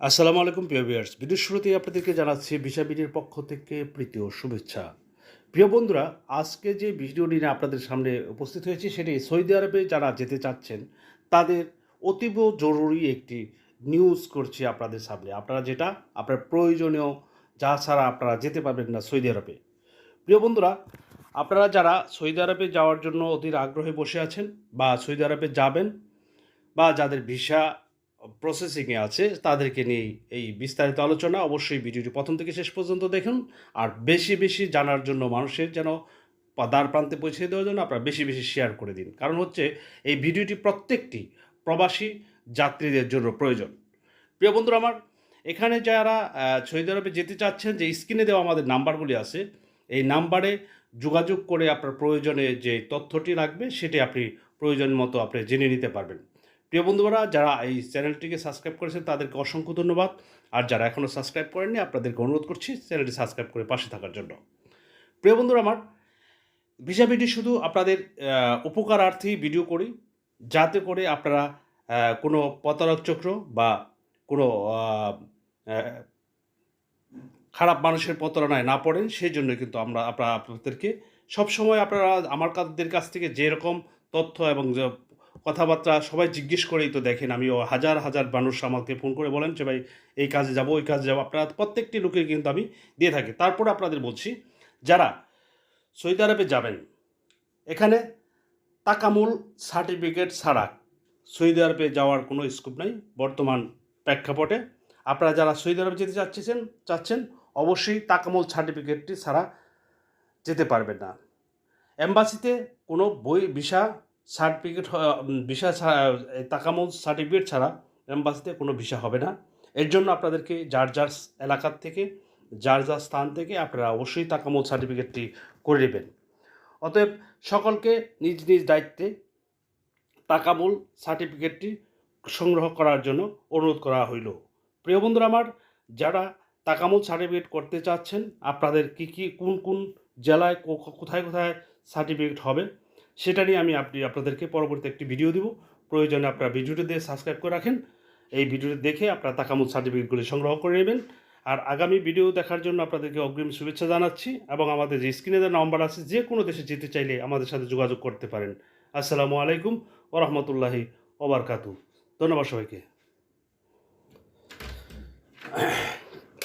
আসসালামু আলাইকুম, প্রিয় ভিউয়ার্স। ভিডিওর শুরুতেই আপনাদেরকে জানাচ্ছি বিডির পক্ষ থেকে প্রীতি ও শুভেচ্ছা। প্রিয় বন্ধুরা, আজকে যে ভিডিও নিয়ে আপনাদের সামনে উপস্থিত হয়েছে, সেটি সৌদি আরবে যারা যেতে চাচ্ছেন, তাদের অতীব জরুরি একটি নিউজ করছি আপনাদের সামনে। আপনারা যেটা, আপনার প্রয়োজনীয়, যা ছাড়া আপনারা যেতে পারবেন না সৌদি আরবে। প্রিয় বন্ধুরা, আপনারা যারা সৌদি আরবে যাওয়ার জন্য অধীর আগ্রহে বসে আছেন বা সৌদি আরবে যাবেন বা যাদের ভিসা প্রসেসিংয়ে আছে তাদেরকে নিয়ে এই বিস্তারিত আলোচনা অবশ্যই ভিডিওটি প্রথম থেকে শেষ পর্যন্ত দেখুন। আর বেশি বেশি জানার জন্য মানুষের যেন দ্বার প্রান্তে পৌঁছে দেওয়ার জন্য আপনারা বেশি বেশি শেয়ার করে দিন। কারণ হচ্ছে এই ভিডিওটি প্রত্যেকটি প্রবাসী যাত্রীদের জন্য প্রয়োজন। প্রিয় বন্ধুরা আমার এখানে যারা আহ, সৌদি আরবে যেতে চাচ্ছেন যে স্ক্রিনে দেওয়া আমাদের নাম্বারগুলি আছে এই নাম্বারে যোগাযোগ করে আপনার প্রয়োজনে যে তথ্যটি লাগবে সেটি আপনি প্রয়োজন মতো আপনি জেনে নিতে পারবেন। প্রিয় বন্ধুরা যারা এই চ্যানেলটিকে সাবস্ক্রাইব করেছেন, তাদেরকে অসংখ্য ধন্যবাদ। আর যারা এখনও সাবস্ক্রাইব করেননি, আপনাদেরকে অনুরোধ করছি চ্যানেলটি সাবস্ক্রাইব করে পাশে থাকার জন্য। প্রিয় বন্ধুরা, আমার ভিসা ভিডিও শুধু আপনাদের উপকারার্থে ভিডিও করি, যাতে করে আপনারা কোনো প্রতারক চক্র বা কোনো খারাপ মানুষের প্রতারণায় না পড়েন সেই জন্য কিন্তু আমরা, আপনারা আপনাদেরকে সবসময় আপনারা আমার কাদের কাছ থেকে যেরকম তথ্য এবং কথাবার্তা সবাই জিজ্ঞেস করেই তো দেখেন। আমিও হাজার হাজার মানুষ আমাকে ফোন করে বলেন যে, ভাই, এই কাজে যাব ওই কাজে যাব। আপনারা প্রত্যেকটি লোকের কিন্তু আমি দিয়ে থাকি। তারপরে আপনাদের বলছি, যারা সৌদি আরবে যাবেন, এখানে তাকামুল সার্টিফিকেট ছাড়া সৌদি আরবে যাওয়ার কোনো স্কোপ নাই, বর্তমান প্রেক্ষাপটে। আপনারা যারা সৌদি আরবে যেতে চাচ্ছেন চাচ্ছেন, অবশ্যই তাকামুল সার্টিফিকেটটি ছাড়া যেতে পারবেন না। এম্বাসিতে কোনো বই, ভিসা সার্টিফিকেট ভিসা ছাড়া তাকামুল সার্টিফিকেট ছাড়া এম্বাসিতে কোনো ভিসা হবে না। এর জন্য আপনাদেরকে যার যার এলাকার থেকে, যার যার স্থান থেকে আপনারা অবশ্যই তাকামুল সার্টিফিকেটটি করে নেবেন। অতএব সকলকে নিজ নিজ দায়িত্বে তাকামুল সার্টিফিকেটটি সংগ্রহ করার জন্য অনুরোধ করা হইল। প্রিয় বন্ধুরা আমার, যারা তাকামুল সার্টিফিকেট করতে চাচ্ছেন, আপনাদের কি কি, কোন কোন জেলায় কোথায় কোথায় সার্টিফিকেট হবে সেটা নিয়ে আমি আপনি আপনাদেরকে পরবর্তী একটি ভিডিও দিব। প্রয়োজনে আপনারা ভিডিওটি দিয়ে সাবস্ক্রাইব করে রাখেন। এই ভিডিওটি দেখে আপনারা তাকামুল সার্টিফিকেটগুলি সংগ্রহ করে নেবেন। আর আগামী ভিডিও দেখার জন্য আপনাদেরকে অগ্রিম শুভেচ্ছা জানাচ্ছি এবং আমাদের যে স্ক্রিনে যে নম্বর আছে, যে কোনো দেশে যেতে চাইলে আমাদের সাথে যোগাযোগ করতে পারেন। আসসালামু আলাইকুম ও রহমতুল্লাহি ওবরকাতু ধন্যবাদ সবাইকে।